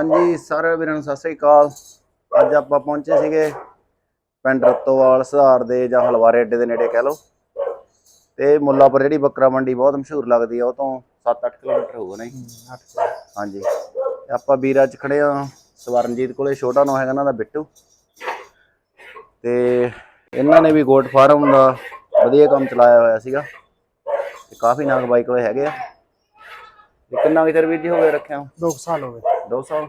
ਹਾਂਜੀ ਸਾਰੇ ਵੀਰਾਂ ਨੂੰ ਸਤਿ ਸ੍ਰੀ ਅਕਾਲ। ਅੱਜ ਆਪਾਂ ਪਹੁੰਚੇ ਸੀਗੇ ਪਿੰਡ ਰਤੋਵਾਲ ਸੁਧਾਰ ਦੇ ਜਾਂ ਹਲਵਾਰੇ ਅੱਡੇ ਦੇ ਨੇੜੇ ਕਹਿ ਲਓ। ਤੇ ਮੁੱਲਾਪੁਰ ਜਿਹੜੀ ਬੱਕਰਾ ਮੰਡੀ ਬਹੁਤ ਮਸ਼ਹੂਰ ਲੱਗਦੀ ਆ ਉਹ ਤੋਂ 7-8 ਕਿਲੋਮੀਟਰ ਹੋਊਗਾ ਨਹੀਂ ਹਾਂਜੀ। ਆਪਾਂ ਵੀਰਾਂ ਚ ਖੜੇ ਆ ਸਵਰਨਜੀਤ ਕੋਲੇ ਛੋਟਾ ਨਾਂ ਹੈਗਾ ਇਹਨਾਂ ਦਾ ਬਿੱਟੂ। ਤੇ ਇਹਨਾਂ ਨੇ ਵੀ ਗੋਟ ਫਾਰਮ ਦਾ ਵਧੀਆ ਕੰਮ ਚਲਾਇਆ ਹੋਇਆ ਸੀਗਾ। ਤੇ ਕਾਫੀ ਨਾਗ ਬਾਈ ਕੋਲੇ ਹੈਗੇ ਆ। ਕਿੰਨਾ ਕੁ ਚਿਰ ਵੀਰ ਜੀ ਹੋ ਗਿਆ ਰੱਖਿਆ? ਦੋ ਕੁ ਸਾਲ ਹੋ ਗਏ। 2 ਸਾਲ?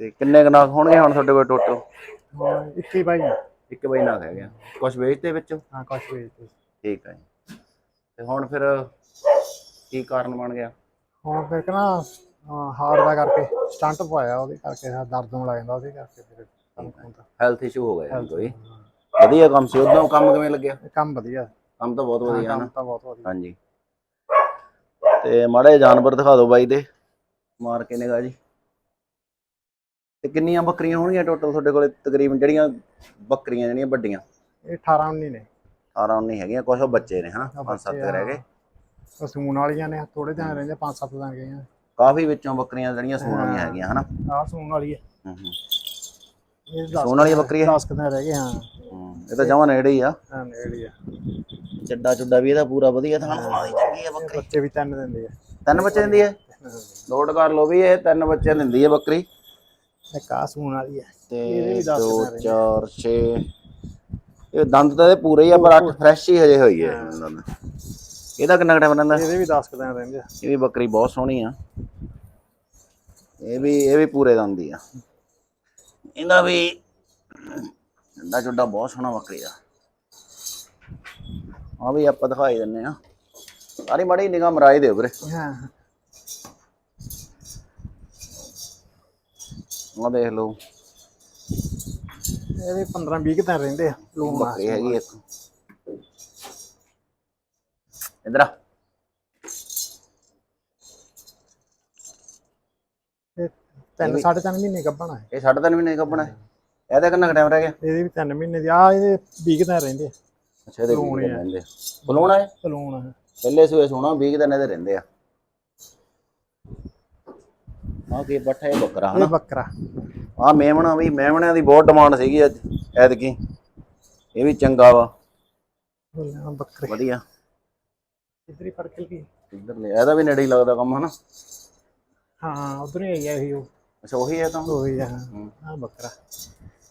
ਤੇ ਕਿੰਨੇ ਕੁ ਨਾਗ ਹੋਣਗੇ ਹੁਣ ਤੁਹਾਡੇ ਕੋਲ ਟੋਟਲ ਹਾਂ 21 ਬਾਈ। ਇੱਕ ਬਈ ਨਾਗ ਹੈਗੇ ਆ। ਕੁਝ ਵੇਚਦੇ ਵਿੱਚੋਂ? ਹਾਂ ਕੁਛ ਵੇਚਦੇ ਠੀਕ ਹੈ ਜੀ। ਤੇ ਹੁਣ ਫਿਰ ਕੀ ਕਾਰਨ ਬਣ ਗਿਆ? ਹੁਣ ਫਿਰ ਕਹਣਾ ਹਾਰ ਦਾ ਕਰਕੇ ਸਟੰਟ ਪਵਾਇਆ ਉਹਦੇ ਕਰਕੇ ਹਾਂ ਦਰਦ ਹੋਣ ਲੱਗ ਜਾਂਦਾ ਉਹਦੇ ਕਰਕੇ ਫਿਰ ਕੰਮ ਹੁੰਦਾ। ਹੈਲਥ ਇਸ਼ੂ ਹੋ ਗਿਆ ਜੀ ਕੋਈ। ਵਧੀਆ ਕੰਮ ਸੀ। ਉਦੋਂ ਕੰਮ ਕਿਵੇਂ ਲੱਗਿਆ? ਇਹ ਕੰਮ ਵਧੀਆ। ਕੰਮ ਤਾਂ ਬਹੁਤ ਵਧੀਆ ਕੰਮ ਨਾ। ਤਾਂ ਬਹੁਤ ਵਧੀਆ। ਹਾਂਜੀ। ਤੇ ਮਾੜੇ ਜਾਨਵਰ ਦਿਖਾ ਦਿਓ ਬਾਈ ਦੇ। ਮਾਰ ਕੇ ਨਿਗਾਹ ਜੀ। ਤੇ ਕਿੰਨੀਆਂ ਬੱਕਰੀਆਂ ਹੋਣਗੀਆਂ ਟੋਟਲ ਤੁਹਾਡੇ ਕੋਲੇ? ਤਕਰੀਬਨ ਜਿਹੜੀਆਂ ਬੱਕਰੀਆਂ ਜਿਹੜੀਆਂ ਵੱਡੀਆਂ? ਇਹ 18 19 ਨੇ। 18 ਨਹੀਂ ਹੈਗੀਆਂ ਕੁਝ ਬੱਚੇ ਨੇ ਹਨਾ? ਪੰਜ ਸੱਤ ਬੱਚੇ ਰਹਿ ਗਏ। ਸੂਣ ਵਾਲੀਆਂ ਨੇ ਥੋੜੇ ਦਿਨ ਰਹਿੰਦੇ ਪੰਜ ਸੱਤ ਦਿਨ ਗਏ ਆ। ਕਾਫੀ ਵਿੱਚੋਂ ਬੱਕਰੀਆਂ ਜਿਹੜੀਆਂ ਸੂਣ ਵਾਲੀਆਂ ਹੈਗੀਆਂ ਹਨਾ? ਆਹ ਸੂਣ ਵਾਲੀ ਹੈ। ਹੂੰ ਹੂੰ। ਸੂਣ ਵਾਲੀ ਬੱਕਰੀ ਹੈ? 10 ਦਿਨ ਰਹਿ ਗਏ ਹਾਂ। ਇਹ ਤਾਂ ਜਮਾਂ ਨੇੜੇ ਹੀ ਆ। ਹਾਂ ਨੇੜੀ ਆ। ਚੱਡਾ ਚੁੱਡਾ ਵੀ ਇਹਦਾ ਪੂਰਾ ਵਧੀਆ ਥਾਂ ਬਣਾਈ ਚੰਗੀ ਆ ਬੱਕਰੀ। ਬੱਚੇ ਵੀ ਤਿੰਨ ਦਿੰਦੇ ਆ। ਤਿੰਨ ਬੱਚੇ ਦਿੰਦੀ ਹੈ। ਲੋਡ ਕਰ ਲਓ ਵੀ ਇਹ ਤਿੰਨ ਬੱਚੇ ਦਿੰਦੀ ਹੈ ਬੱਕਰੀ। ਇੱਕ ਆਹ ਸੂਣ ਵਾਲੀ ਹੈ ਤੇ ਇਹਦੇ ਵੀ ਦਸ 2 ਦਿਨ ਰਹਿੰਦੇ। 4 6 ਇਹ ਦੰਦ ਤਾਂ ਇਹਦੇ ਪੂਰੇ ਹੀ ਆ ਪਰ ਅੱਠ ਫਰੈਸ਼ ਹੀ ਹਜੇ ਹੋਈ ਹੈ ਇਹਦਾ ਕਿੰਨਾ ਟਾਈਮ ਰਹਿੰਦਾ? ਇਹਦੇ ਵੀ 10 ਦਿਨ ਰਹਿੰਦੇ ਆ। ਇਹ ਵੀ ਬੱਕਰੀ ਬਹੁਤ ਸੋਹਣੀ ਆ। ਇਹ ਵੀ ਇਹ ਵੀ ਪੂਰੇ ਦੰਦ ਹੀ ਆ। ਇਹਦਾ ਵੀ ਡੰਡਾ ਚੁੱਡਾ ਬਹੁਤ ਸੋਹਣਾ ਬੱਕਰੀ ਦਾ ਆ ਵੀ ਆਪਾਂ ਦਿਖਾਈ ਦਿੰਨੇ ਆ ਸਾਰੀ ਮੜੀ ਨਿਗਾਹ ਮਰਾਈ ਦਿਓ ਵੀਰੇ ਹਾਂ। ਆ ਦੇਖ ਲਓ। ਇਹਦੇ 15 20 ਦਿਨ ਰਹਿੰਦੇ ਆ ਆ ਬੱਕਰੀ ਹੈਗੀ ਇੱਕ। ਇਧਰ ਆ ਇਹ ਤਿੰਨ ਸਾਢੇ ਤਿੰਨ ਮਹੀਨੇ ਗੱਭਣਾ ਹੈ। ਇਹ ਸਾਢੇ ਤਿੰਨ ਮਹੀਨੇ ਕੱਪਣਾ ਇਹਦਾ ਕਿੰਨਾ ਟਾਈਮ ਰਹਿ ਗਿਆ? ਇਹਦੇ ਵੀ ਤਿੰਨ ਮਹੀਨੇ ਦੀ ਆ ਇਹਦੇ 20 ਦਿਨ ਰਹਿੰਦੇ ਆ। ਅੱਛਾ ਇਹਦੇ ਸਲੂਣ ਵੀਹ ਹੀ ਦਿਨ ਆ। ਰਹਿੰਦੇ ਬਲੂਣਾ ਹੈ? ਸਲੂਣ ਆ ਪਹਿਲੇ ਸੂਏ ਸੋਣਾ 20 ਦਿਨ ਇਹਦੇ ਰਹਿੰਦੇ ਆ। ਆ ਕੀ ਬੱਠਾ ਇਹ ਬੱਕਰਾ ਇਹ ਹਨਾ ਬੱਕਰਾ। ਆ ਮੇਮਣਾ ਵੀ ਮੇਮਣਿਆਂ ਦੀ ਬਹੁਤ ਡਿਮਾਂਡ ਸੀਗੀ ਅੱਜ ਐਤਕੀ। ਇਹ ਵੀ ਚੰਗਾ ਵਾ। ਬੋਲਿਆ ਬੱਕਰੇ। ਵਧੀਆ। ਇਧਰ ਹੀ ਫੜ ਕੇ ਲਈ ਇੱਧਰ ਲੈ ਇਹਦਾ ਵੀ ਨੇੜੇ ਹੀ ਲੱਗਦਾ ਕੰਮ ਹਨਾ? ਹਾਂ ਉਧਰ ਹੀ ਆਈ ਆ ਇਹ ਉਹ। ਅੱਛਾ ਉਹੀ ਹੈ ਤਾਂ। ਉਹੀ ਆ ਆ ਬੱਕਰਾ।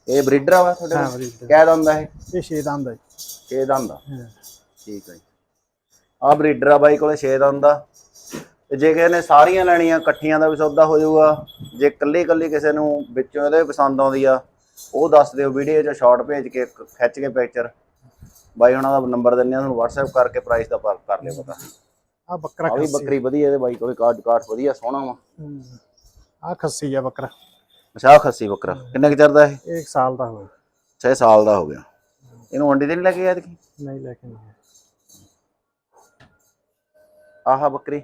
ਇਹ ਬਰੀਡਰ ਆ ਤੁਹਾਡੇ ਹਾਂ ਬੜੀ ਕਿਆ ਦੰਦਾ ਇਹ? ਇਹ ਛੇ ਦੰਦ ਆ ਜੀ। 6 ਦੰਦ ਆ। ਹਾਂ। ਠੀਕ ਹੈ ਜੀ। ਆ ਬਰੀਡਰ ਆ ਬਾਈ ਕੋਲੇ 6 ਦੰਦ ਆ। ਤੇ ਜੇ ਕਿਸੇ ਨੇ ਸਾਰੀਆਂ ਲੈਣੀਆਂ ਇਕੱਠੀਆਂ ਦਾ ਵੀ ਸੌਦਾ ਹੋ ਜਾਊਗਾ। ਜੇ ਇਕੱਲੀ ਇਕੱਲੀ ਕਿਸੇ ਨੂੰ ਵਿੱਚੋਂ ਇਹਦੇ ਪਸੰਦ ਆਉਂਦੀ ਆ ਉਹ ਦੱਸ ਦਿਓ ਵੀਡੀਓ 'ਚ ਸ਼ਾਰਟ ਭੇਜ ਕੇ ਖਿੱਚ ਕੇ ਪਿਕਚਰ ਬਾਈ ਉਹਨਾਂ ਦਾ ਨੰਬਰ ਦਿੰਨੇ ਆ ਤੁਹਾਨੂੰ WhatsApp ਕਰਕੇ ਪ੍ਰਾਈਸ ਦਾ ਪਾ- ਕਰ ਲਿਓ ਪਤਾ। ਆ ਬੱਕਰਾ ਆ ਵੀ ਬੱਕਰੀ ਵਧੀਆ ਇਹਦੇ ਬਾਈ ਕੋਲੇ ਕਾਟ ਕਾਟ ਵਧੀਆ ਸੋਹਣਾ ਵਾ। ਆ ਖੱਸੀ ਆ ਬੱਕਰਾ। ਅੱਛਾ ਆਹ ਖੱਸੀ ਬੱਕਰਾ। ਕਿੰਨੇ ਕੁ ਚਿਰ ਦਾ ਇਹ? ਇਹ ਇੱਕ ਸਾਲ ਦਾ ਹੋਇਆ 6 ਸਾਲ ਦਾ ਹੋ ਗਿਆ। ਇਹਨੂੰ ਮੰਡੀ ਤੇ ਨਹੀਂ ਲੈ ਕੇ ਨਹੀਂ ਲੈ ਕੇ ਨਹੀਂ ਆਹ ਬੱਕਰੀ।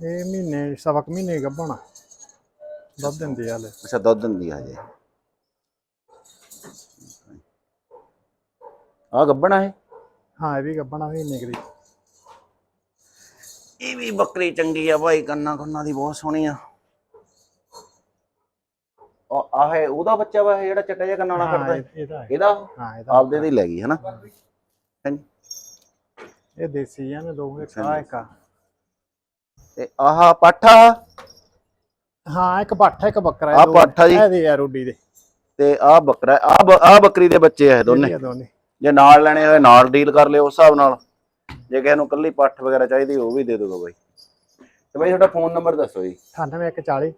ਇਹ ਮਹੀਨੇ ਸਵਾ ਕੁ ਮਹੀਨੇ ਗੱਭਣਾ ਦੁੱਧ ਦਿੰਦੀ ਆ ਲੈ ਅੱਛਾ ਦੁੱਧ ਦਿੰਦੀ ਆ ਹਜੇ। ਆ ਗੱਬਣਾ ਹੈ ਹਾਂ ਇਹ ਵੀ ਗੱਭਣਾ ਮਹੀਨੇ ਕਰੀ ਇਹ ਵੀ ਬੱਕਰੀ ਚੰਗੀ ਆ ਭਾਈ ਕੰਨਾ ਕੰਨਾ ਦੀ ਬਹੁਤ ਸੋਹਣੀ ਆ। ਆਹ ਹੈ ਉਹਦਾ ਬੱਚਾ ਵਾ ਇਹ ਜਿਹੜਾ ਚੱਟਾ ਜਿਹਾ ਕੰਨਾਂ ਵਾਲਾ ਹਾਂ ਫਿਰਦਾ। ਇਹ- ਇਹਦਾ ਹੈ। ਇਹਦਾ? ਹਾਂ ਇਹਦਾ ਆਪਦੇ ਦੀ ਲੈ ਗਈ ਹਨਾ? ਹਾਂਜੀ। ਇਹ ਦੇਸੀ ਆ ਨੇ ਦੋ ਇੱਕ ਆ ਇੱਕ ਆ। ਤੇ ਆਹ ਪਾਠਾ ਹਾਂ ਇੱਕ ਪੱਠ ਇੱਕ ਬੱਕਰਾ ਆਹ ਦੋ- ਪੱਠ ਆ ਜੀ। ਇਹਦੇ ਆ ਰੋਡੀ ਦੇ। ਤੇ ਆਹ ਬੱਕਰਾ ਆ ਆ ਬੱਕਰੀ ਦੇ ਬੱਚੇ ਆ ਇਹ ਦੋਨੇ। ਇਹ ਦੋਨੇ। ਜੇ ਨਾਲ ਲੈਣੇ ਹੋਏ ਨਾਲ ਡੀਲ ਕਰ ਲਿਓ ਉਸ ਹਿਸਾਬ ਨਾਲ। ਜੇ ਕਿਸੇ ਨੂੰ ਕੱਲੀ ਪੱਠ ਵਗੈਰਾ ਚਾਹੀਦੀ ਉਹ ਵੀ ਦੇ ਦੋਗਾ ਬਾਈ। ਤੇ ਬਾਈ ਤੁਹਾਡਾ ਫੋਨ ਨੰਬਰ ਦੱਸੋ ਜੀ। 9140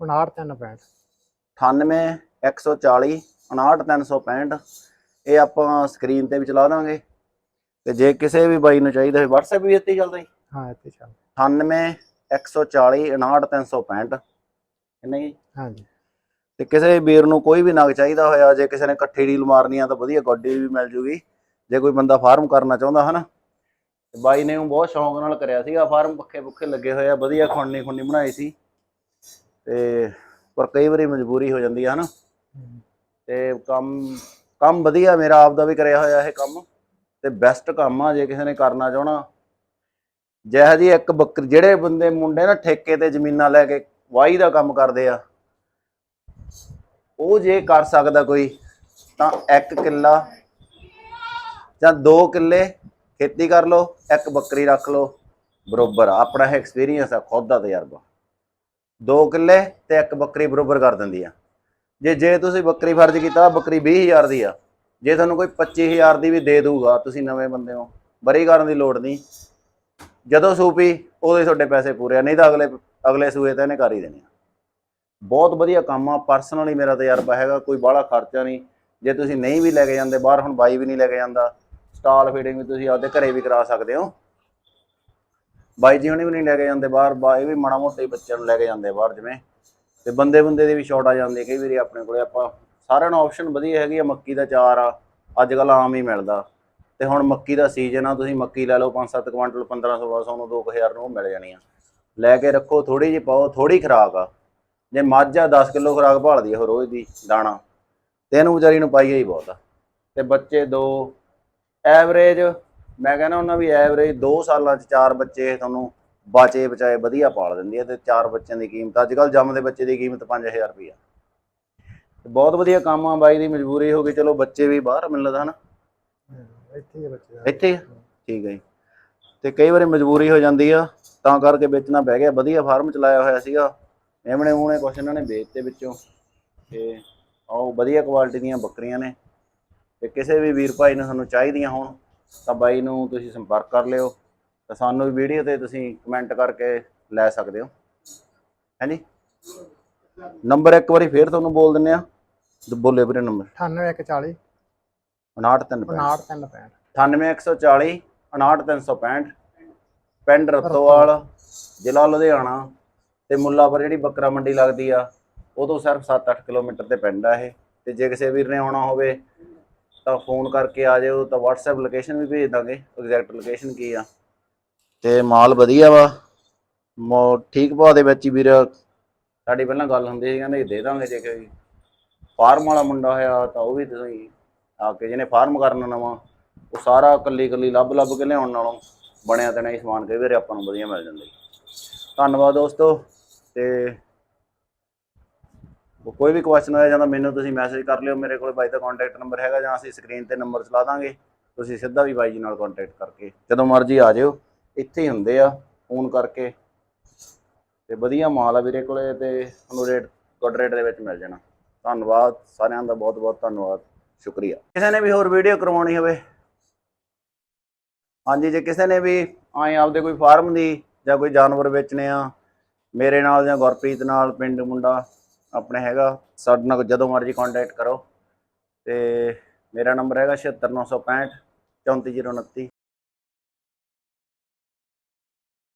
59365 98 140 59365 ਇਹ ਆਪਾਂ ਸਕਰੀਨ ਤੇ ਵੀ ਚਲਾ ਦਾਂਗੇ। ਤੇ ਜੇ ਕਿਸੇ ਵੀ ਬਾਈ ਨੂੰ ਚਾਹੀਦਾ ਹੈ WhatsApp ਵੀ ਇੱਥੇ ਚੱਲਦਾ ਜੀ। ਹਾਂ ਇੱਥੇ ਚੱਲ 98 140 59365 ਕਿੰਨੇ ਜੀ? ਹਾਂਜੀ। ਤੇ ਕਿਸੇ ਵੀਰ ਨੂੰ ਕੋਈ ਵੀ ਨਗ ਚਾਹੀਦਾ ਹੋਇਆ ਜੇ ਕਿਸੇ ਨੇ ਇਕੱਠੀ ਡੀਲ ਮਾਰਨੀ ਆ ਤਾਂ ਵਧੀਆ ਗੱਡੀ ਵੀ ਮਿਲ ਜੂਗੀ। ਜੇ ਕੋਈ ਬੰਦਾ ਫਾਰਮ ਕਰਨਾ ਚਾਹੁੰਦਾ ਹਨਾ। ਤੇ ਬਾਈ ਨੇ ਉਹ ਬਹੁਤ ਸ਼ੌਂਕ ਨਾਲ ਕਰਿਆ ਸੀਗਾ ਫਾਰਮ ਪੱਖੇ ਪੁੱਖੇ ਲੱਗੇ ਹੋਏ ਆ ਵਧੀਆ ਖੁੰਨੀ ਖੁੰਨੀ ਬਣਾਈ ਸੀ। ਤੇ ਪਰ ਕਈ ਵਾਰੀ ਮਜਬੂਰੀ ਹੋ ਜਾਂਦੀ ਆ, ਹਨਾ? ਤੇ ਕੰਮ ਕੰਮ ਵਧੀਆ ਮੇਰਾ ਆਪ ਦਾ ਵੀ ਕਰਿਆ ਹੋਇਆ ਇਹ ਕੰਮ। ਤੇ ਬੈਸਟ ਕੰਮ ਆ, ਜੇ ਕਿਸੇ ਨੇ ਕਰਨਾ ਚਾਹਣਾ। ਜਿਹੋ ਜੀ ਇੱਕ ਬੱਕਰੀ, ਜਿਹੜੇ ਬੰਦੇ ਮੁੰਡੇ ਨਾ ਠੇਕੇ ਤੇ ਜ਼ਮੀਨਾਂ ਲੈ ਕੇ ਵਾਹੀ ਦਾ ਕੰਮ ਕਰਦੇ ਆ, ਉਹ ਜੇ ਕਰ ਸਕਦਾ ਕੋਈ, ਤਾਂ ਇੱਕ ਕਿੱਲਾ ਜਾਂ ਦੋ ਕਿੱਲੇ ਖੇਤੀ ਕਰ ਲਓ, ਇੱਕ ਬੱਕਰੀ ਰੱਖ ਲਓ। ਬਰੋਬਰ ਆ। ਆਪਣਾ ਐਕਸਪੀਰੀਅੰਸ ਆ, ਖੁਦ ਦਾ ਤਜਰਬਾ। ਦੋ ਕਿੱਲੇ ਤੇ ਇੱਕ ਬੱਕਰੀ ਬਰੋਬਰ ਕਰ ਦਿੰਦੀ ਆ। ਜੇ ਜੇ ਤੁਸੀਂ ਬੱਕਰੀ ਫਰਜ਼ ਕੀਤਾ ਬੱਕਰੀ 20000 ਦੀ ਆ। ਜੇ ਤੁਹਾਨੂੰ ਕੋਈ 25000 ਦੀ ਵੀ ਦੇ ਦੂਗਾ ਤੁਸੀਂ ਨਵੇਂ ਬੰਦੇ ਹੋ, ਬਰੀ ਕਰਨ ਦੀ ਲੋੜ ਨਹੀਂ। ਜਦੋਂ ਸੂਪੀ ਉਦੋਂ ਹੀ ਤੁਹਾਡੇ ਪੈਸੇ ਪੂਰੇ ਆ, ਨਹੀਂ ਤਾਂ ਅਗਲੇ ਅਗਲੇ ਸੂਏ ਤਾਂ ਇਹਨੇ ਕਰ ਹੀ ਦੇਣੇ ਆ। ਬਹੁਤ ਵਧੀਆ ਕੰਮ ਆ ਪਰਸਨਲੀ ਮੇਰਾ ਤਜਰਬਾ ਹੈਗਾ, ਕੋਈ ਬਾਹਲਾ ਖਰਚਾ ਨਹੀਂ। ਜੇ ਤੁਸੀਂ ਨਹੀਂ ਵੀ ਲੈ ਕੇ ਜਾਂਦੇ, ਬਾਹਰ ਹੁਣ ਬਾਈ ਵੀ ਨਹੀਂ ਲੈ ਕੇ ਜਾਂਦਾ, ਸਟਾਲ ਫੀਡਿੰਗ ਵੀ ਤੁਸੀਂ ਆਪਦੇ ਘਰੇ ਵੀ ਕਰਾ ਸਕਦੇ ਹੋ। ਬਾਈ ਜੀ ਹੁਣੀ ਵੀ ਨਹੀਂ ਲੈ ਕੇ ਜਾਂਦੇ ਬਾਹਰ ਬਾਈ ਵੀ ਮਾੜਾ ਮੋਟਾ ਹੀ ਬੱਚਿਆਂ ਨੂੰ ਲੈ ਕੇ ਜਾਂਦੇ ਬਾਹਰ ਜਿਵੇਂ। ਤੇ ਬੰਦੇ ਬੰਦੇ ਦੀ ਵੀ ਸ਼ਾਰਟ ਆ ਜਾਂਦੀ ਕਈ ਵਾਰੀ ਆਪਣੇ ਕੋਲੇ। ਆਪਾਂ ਸਾਰਿਆਂ ਨੂੰ ਆਪਸ਼ਨ ਵਧੀਆ ਹੈਗੀ ਆ, ਮੱਕੀ ਦਾ ਚਾਰ ਆ ਅੱਜ ਕੱਲ ਆਮ ਹੀ ਮਿਲਦਾ। ਤੇ ਹੁਣ ਮੱਕੀ ਦਾ ਸੀਜ਼ਨ ਆ, ਤੁਸੀਂ ਮੱਕੀ ਲੈ ਲਓ 5-7 ਕੁਇੰਟਲ 1500 1600 ਨੂੰ 2000 ਨੂੰ ਉਹ ਮਿਲ ਜਾਣੀ ਆ। ਲੈ ਕੇ ਰੱਖੋ ਥੋੜੀ ਜਿਹੀ ਪਾਓ ਥੋੜੀ ਖਰਾਕ ਆ। ਜੇ ਮੱਝ ਆ 10 ਕਿਲੋ ਖਰਾਕ ਭਾਲਦੀ ਆ ਉਹ ਰੋਜ਼ ਦੀ, ਦਾਣਾ। ਤੇ ਇਹਨੂੰ ਵਿਚਾਰੀ ਨੂੰ ਪਾਈਏ ਹੀ ਬਹੁਤ ਆ। ਤੇ ਬੱਚੇ ਦੋ, ਐਵਰੇਜ ਮੈਂ ਕਹਿੰਦਾ ਉਹਨਾਂ ਵੀ ਐਵਰੇਜ 2 ਸਾਲਾਂ 'ਚ ਚਾਰ ਬੱਚੇ ਤੁਹਾਨੂੰ ਬਾਚੇ ਬਚਾਏ ਵਧੀਆ ਪਾਲ ਦਿੰਦੀ ਹੈ ਤੇ ਚਾਰ ਬੱਚਿਆਂ ਦੀ ਕੀਮਤ ਅੱਜ ਕੱਲ ਜੰਮਦੇ ਬੱਚੇ ਦੀ ਕੀਮਤ 5000 ਰੁਪਈਆ। ਤੇ ਬਹੁਤ ਵਧੀਆ ਕੰਮ ਆ ਬਾਈ ਦੀ ਮਜਬੂਰੀ ਹੋ ਗਈ ਚਲੋ ਬੱਚੇ ਵੀ ਬਾਹਰ ਮਿਲਦਾ ਹਨਾ। ਇੱਥੇ ਹੀ ਬੱਚੇ ਇੱਥੇ ਹੀ? ਠੀਕ ਹੈ ਜੀ। ਤੇ ਕਈ ਵਾਰੀ ਮਜਬੂਰੀ ਹੋ ਜਾਂਦੀ ਆ ਤਾਂ ਕਰਕੇ ਵੇਚਣਾ ਪੈ ਗਿਆ। ਵਧੀਆ ਫਾਰਮ ਚਲਾਇਆ ਹੋਇਆ ਸੀਗਾ। ਐਮਣੇ ਉਹਨੇ ਕੁਛ ਇਹਨਾਂ ਨੇ ਵੇਚਤੇ ਵਿੱਚੋਂ। ਤੇ ਆਓ ਵਧੀਆ ਕੁਆਲਿਟੀ ਦੀਆਂ ਬੱਕਰੀਆਂ ਨੇ। ਤੇ ਕਿਸੇ ਵੀ ਵੀਰ ਭਾਈ ਨੂੰ ਸਾਨੂੰ ਚਾਹੀਦੀਆਂ ਹੋਣ। ਤਾਂ ਬਾਈ ਨੂੰ ਤੁਸੀਂ ਸੰਪਰਕ ਕਰ ਲਿਓ ਤਾਂ ਸਾਨੂੰ ਵੀ ਵੀਡੀਓ ਤੇ ਤੁਸੀਂ ਕਮੈਂਟ ਕਰਕੇ ਲੈ ਸਕਦੇ ਹੋ। ਹਾਂਜੀ? ਨੰਬਰ ਇੱਕ ਵਾਰੀ ਫੇਰ ਤੁਹਾਨੂੰ ਬੋਲ ਦਿੰਨੇ ਆ। ਬੋਲੇ ਵੀਰੇ ਨੰਬਰ 9840 5935 59365 98140 59365 ਪਿੰਡ ਰਤੋਵਾਲ ਜ਼ਿਲ੍ਹਾ ਲੁਧਿਆਣਾ ਤੇ ਮੁੱਲਾਪੁਰ ਜਿਹੜੀ ਬੱਕਰਾ ਮੰਡੀ ਲੱਗਦੀ ਆ ਉਹ ਤੋਂ ਸਿਰਫ 7-8 ਕਿਲੋਮੀਟਰ ਤੇ ਪਿੰਡ ਆ ਇਹ। ਤੇ ਜੇ ਕਿਸੇ ਵੀਰ ਨੇ ਆਉਣਾ ਹੋਵੇ ਤਾਂ ਫੋਨ ਕਰਕੇ ਆ ਜਾਓ ਤਾਂ WhatsApp ਲੋਕੇਸ਼ਨ ਵੀ ਭੇਜ ਦਾਂਗੇ ਐਗਜ਼ੈਕਟ ਲੋਕੇਸ਼ਨ ਕੀ ਆ। ਤੇ ਮਾਲ ਵਧੀਆ ਵਾ, ਮੋ- ਠੀਕ ਭਾਅ ਦੇ ਵਿੱਚ ਹੀ ਵੀਰ। ਸਾਡੀ ਪਹਿਲਾਂ ਗੱਲ ਹੁੰਦੀ ਸੀ, ਕਹਿੰਦੇ ਦੇ ਦਾਂਗੇ ਜੇ ਕੋਈ ਫਾਰਮ ਵਾਲਾ ਮੁੰਡਾ ਹੋਇਆ, ਤਾਂ ਉਹ ਵੀ ਤੁਸੀਂ ਆ ਕੇ ਜਿਹਨੇ ਫਾਰਮ ਕਰਨਾ ਨਵਾਂ, ਉਹ ਸਾਰਾ ਕੱਲੀ ਕੱਲੀ ਲੱਭ ਲੱਭ ਕੇ ਲਿਆਉਣ ਨਾਲੋਂ ਬਣਿਆ ਤੇ ਨਹੀਂ ਸਮਾਨ, ਕਈ ਵਾਰੀ ਆਪਾਂ ਨੂੰ ਵਧੀਆ ਮਿਲ ਜਾਂਦਾ। ਜੀ ਧੰਨਵਾਦ ਦੋਸਤੋ, ਤੇ ਕੋਈ ਵੀ ਕੁਐਸਚਨ ਹੋਇਆ ਜਾਂਦਾ ਮੈਨੂੰ ਤੁਸੀਂ ਮੈਸੇਜ ਕਰ ਲਿਓ, ਮੇਰੇ ਕੋਲ ਬਾਈ ਦਾ ਕੰਟੈਕਟ ਨੰਬਰ ਹੈਗਾ ਜਾਂ ਅਸੀਂ ਸਕਰੀਨ ਤੇ ਨੰਬਰ ਚਲਾ ਦਾਂਗੇ, ਤੁਸੀਂ ਸਿੱਧਾ ਵੀ ਬਾਈ ਜੀ ਨਾਲ ਕੰਟੈਕਟ ਕਰਕੇ, ਜਦੋਂ ਮਰਜ਼ੀ ਆ ਜਿਓ, ਇੱਥੇ ਹੀ ਹੁੰਦੇ ਆ ਫੋਨ ਕਰਕੇ, ਤੇ ਵਧੀਆ ਮਾਲ ਆ ਵੀਰੇ ਕੋਲੇ ਤੇ ਤੁਹਾਨੂੰ ਰੇਟ ਗੁੱਡ ਰੇਟ ਦੇ ਵਿੱਚ ਮਿਲ ਜਾਣਾ। ਧੰਨਵਾਦ ਸਾਰਿਆਂ ਦਾ, ਬਹੁਤ ਬਹੁਤ ਧੰਨਵਾਦ, ਸ਼ੁਕਰੀਆ। ਕਿਸੇ ਨੇ ਵੀ ਹੋਰ ਵੀਡੀਓ ਕਰਵਾਉਣੀ ਹੋਵੇ? ਹਾਂਜੀ, ਜੇ ਕਿਸੇ ਨੇ ਵੀ ਆਏ ਆਪਦੇ ਕੋਈ ਫਾਰਮ ਦੀ ਜਾਂ ਕੋਈ ਜਾਨਵਰ ਵੇਚਣੇ ਆ, ਮੇਰੇ ਨਾਲ ਜਾਂ ਗੁਰਪ੍ਰੀਤ ਨਾਲ, ਪਿੰਡ ਮੁੰਡਾ ਆਪਣੇ ਹੈਗਾ ਸਾਡੇ ਨਾਲ ਜਦੋਂ ਮਰਜ਼ੀ ਕੰਟੈਕਟ ਕਰੋ। ਤੇ ਮੇਰਾ ਨੰਬਰ ਹੈਗਾ 76965 34029